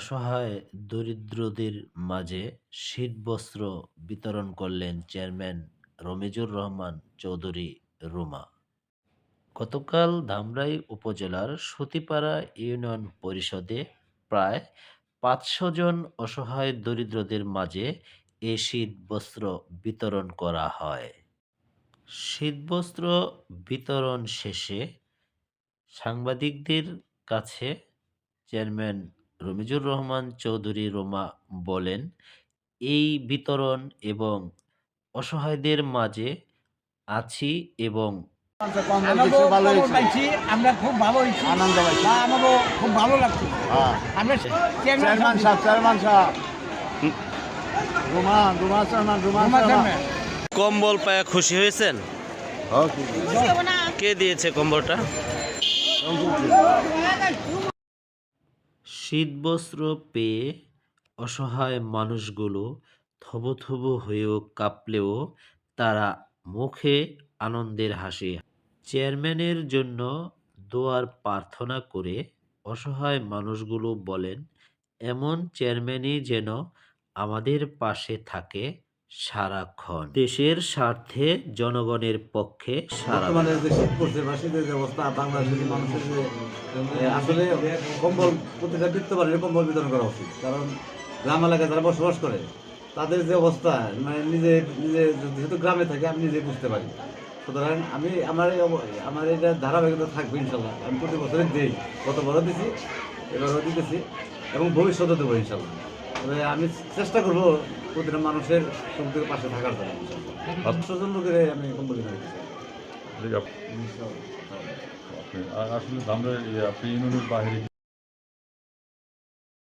অসহায় দরিদ্রদের মাঝে শীতবস্ত্র বিতরণ করলেন চেয়ারম্যান রমিজুর রহমান চৌধুরী রুমা। গতকাল ধামরাই উপজেলার সতীপাড়া ইউনিয়ন পরিষদে প্রায় পাঁচশো জন অসহায় দরিদ্রদের মাঝে এ শীতবস্ত্র বিতরণ করা হয়। শীতবস্ত্র বিতরণ শেষে সাংবাদিকদের কাছে চেয়ারম্যান রমিজুর রহমান চৌধুরী রোমা বলেন এই বিতরণ এবং অসহায়দের মাঝে আছি এবং আমরা খুব ভালো হয়েছি। আনন্দ পাইছি। খুব ভালো লাগছে। হ্যাঁ। আমরা চেয়ারম্যান সাহেব। চেয়ারম্যান সাহেব। Ruman Ruman chairman chairman. কম্বল পায়া খুশি হয়েছেন? কে দিয়েছে কম্বলটা? শীতবস্ত্র পেয়ে অসহায় মানুষগুলো থবথবু হয়েও কাঁপলেও তারা মুখে আনন্দের হাসি। চেয়ারম্যানের জন্য দোয়ার প্রার্থনা করে অসহায় মানুষগুলো বলেন, এমন চেয়ারম্যানই যেন আমাদের পাশে থাকে। সারাক্ষণ। দেশের স্বার্থে জনগণের পক্ষে যে শীত পড়ছে বা শীতের যে অবস্থা, বাংলাদেশের মানুষের আসলে কম্বল প্রতিটা কম্বল বিতরণ করা উচিত। কারণ গ্রাম এলাকায় যারা বসবাস করে, তাদের যে অবস্থা মানে নিজে নিজে যেহেতু গ্রামে থাকে, আমি নিজে বুঝতে পারি। সুতরাং আমি, আমার এই আমার এটা ধারাবাহিকতা থাকবে ইনশাল্লাহ। আমি প্রতি বছরে দিই। গত বড় দিছি, এবারও দিতেছি, এবং ভবিষ্যতে দেবো ইনশাল্লাহ। আমি চেষ্টা করব প্রতিটা মানুষের থেকে পাশে থাকার জন্য। ইনশাল্লাহ জন লোকের আমি বিতরণ আসলে আমরা আপনি ইউনিয়নের বাইরে